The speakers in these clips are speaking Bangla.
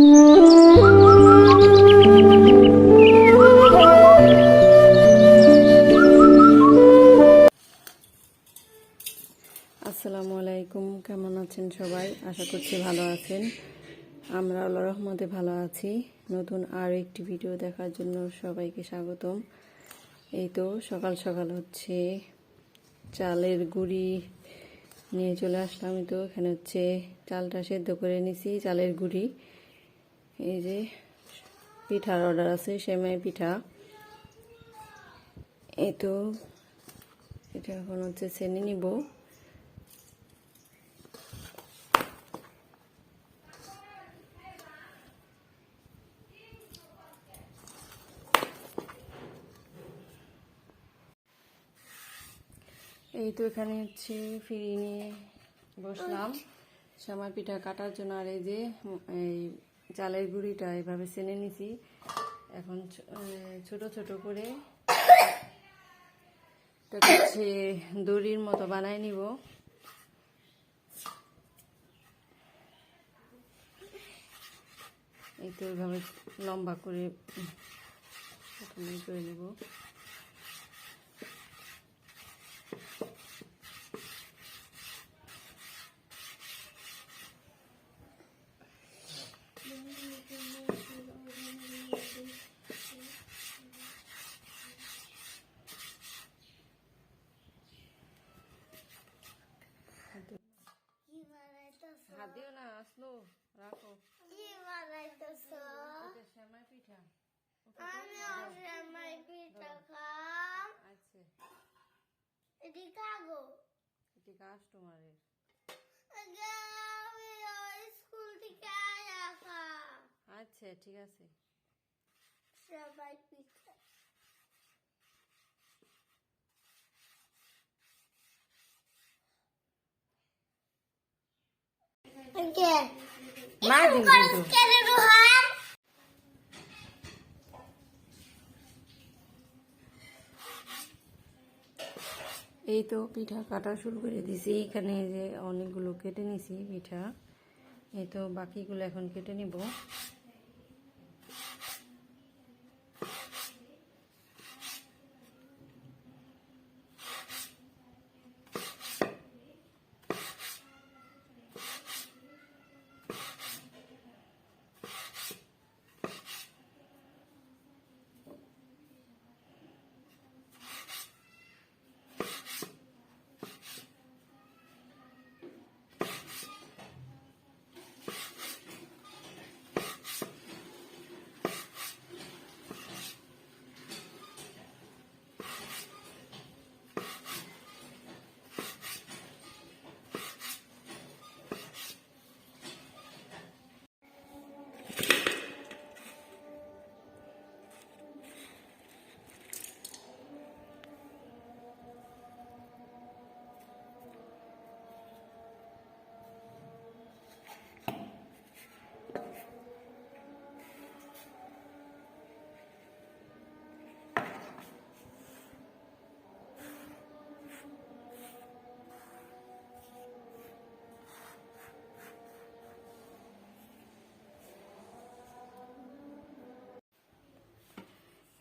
আসসালামু আলাইকুম, কেমন আছেন সবাই? আশা করছি ভালো আছেন। আমরা আল্লাহ রহমতে ভালো আছি। নতুন আর একটি ভিডিও দেখার জন্য সবাইকে স্বাগতম। এই তো সকাল সকাল হচ্ছে, চালের গুঁড়ি নিয়ে চলে আসলাম। তো এখানে হচ্ছে চালটা সেদ্ধ করে নিছি, চালের গুঁড়ি। এই যে পিঠার অর্ডার আছে, সেমাই পিঠা। এই তো, এটা এখন হচ্ছে চেনে নিব। এই তো এখানে হচ্ছে ফিরিয়ে নিয়ে বসলাম। সামার পিঠা কাটার জন্য আর এই যে, এই চালের গুঁড়িটা এভাবে চেনে নিছি। এখন ছোট ছোট করে হচ্ছে দড়ির মতো বানাই নিব। এই তো এইভাবে লম্বা করে করে নেব কি বানাইতেছ হাত দিও না আসলো রাখো কি বানাইতেছ এটা শ্যামাই পিঠা আমি অসময় পিঠা খাম। আচ্ছা এটি কাগো। এটি কাস্টমারের। আমি ওই স্কুল থেকে আয়া খাম। আচ্ছা ঠিক আছে। সবাই পিঠা কে মা এই তো পিঠা কাটা শুরু করে দিছি। এইখানে যে অনেকগুলো কেটে নিছি পিঠা। এই তো বাকিগুলো এখন কেটে নিব।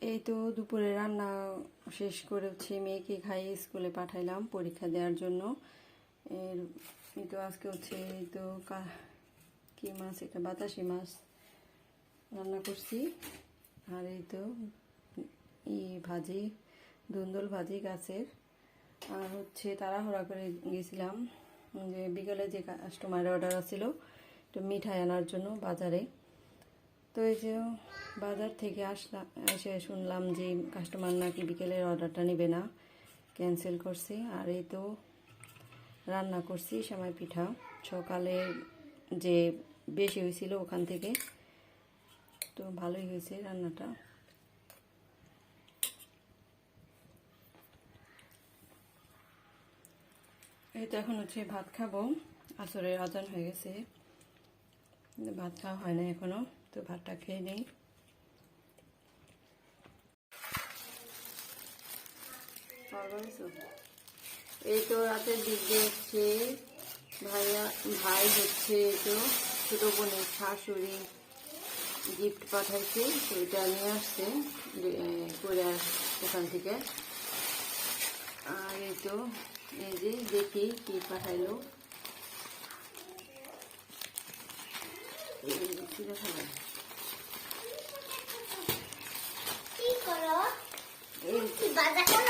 এই তো দুপুরে রান্না শেষ করে হচ্ছে মেয়েকে খাইয়ে স্কুলে পাঠাইলাম পরীক্ষা দেওয়ার জন্য। এর, এই তো আজকে হচ্ছে এই তো কা- মাছ এটা? বাতাসি মাছ রান্না করছি। আর এই তো ই ভাজি, ধুন্দল ভাজি গাছের। আর হচ্ছে তাড়াহুড়া করে গেছিলাম যে বিকালে যে কাস্টমারের অর্ডার ছিল একটু মিঠাই আনার জন্য বাজারে। তো এই যে বাজার থেকে আসলাম এসে শুনলাম যে কাস্টমার নাকি বিকেলের অর্ডারটা নেবে না। ক্যান্সেল করছি আর এই তো রান্না করছি সেমাই পিঠা। সকালে যে বেশি হয়েছিল ওখান থেকে, তো ভালোই হয়েছে রান্নাটা। এই তো এখন হচ্ছে ভাত খাব। আসরের আজান হয়ে গেছে। ভাত খাওয়া হয় না এখনও, তো ভাতটা খেয়ে নেই। এই তো রাতের দিকে হচ্ছে ভাইয়া ভাই হচ্ছে তো ছোট বোনের শাশুড়ি গিফট পাঠাইছে সেটা নিয়ে আসছে করে ওখান থেকে। আর এই তো, এই যে দেখি কি পাঠাইলো। কি দেখাল? কি করো এই কি বাজার করো কি পাঠাইছে দেখি তো কি এখন আমরা কুকিটা কি বানাচ্ছি ভালো আছে এটা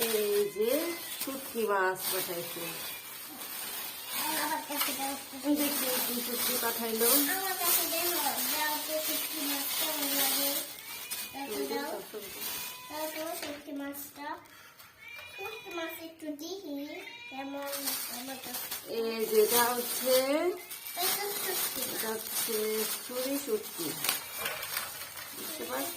এই যে শুটকি মাছ পাঠাইছে দেখি কি শুটকি পাঠাইলো শুটকি যেটা হচ্ছে এটা হচ্ছে ছুরি শুটকি। বুঝতে পারছ?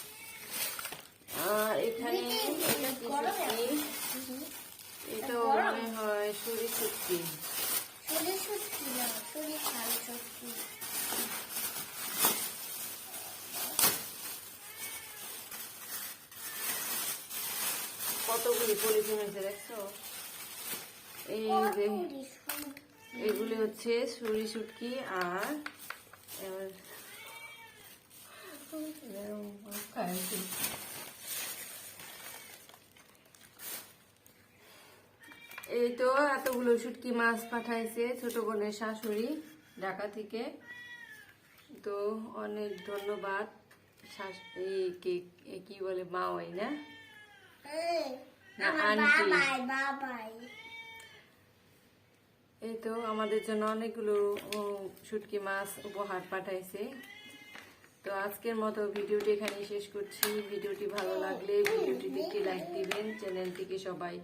আর এখানে এটা মনে হয় না শুধু খাল কতগুলি পলিথিন হয়েছে দেখছ? এই যে এগুলি হচ্ছে সুরি শুটকি আর এবার এই তো এতগুলো শুটকি মাছ পাঠাইছে ছোট বোনের শাশুড়ি ঢাকা থেকে। তো অনেক ধন্যবাদ। কি- বলে মা ওই না এই তো আমাদের জন্য অনেকগুলো শুটকি মাছ উপহার পাঠাইছে। তো আজকের মতো ভিডিওটি এখানে শেষ করছি। ভিডিওটি ভালো লাগলে ভিডিওটিতে একটি লাইক দিবেন। চ্যানেলটিকে সবাই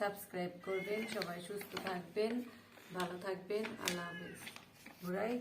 সাবস্ক্রাইব করবেন সবাই সুস্থ থাকবেন ভালো থাকবেন আল্লাহ হাফিজ। ঘুরাই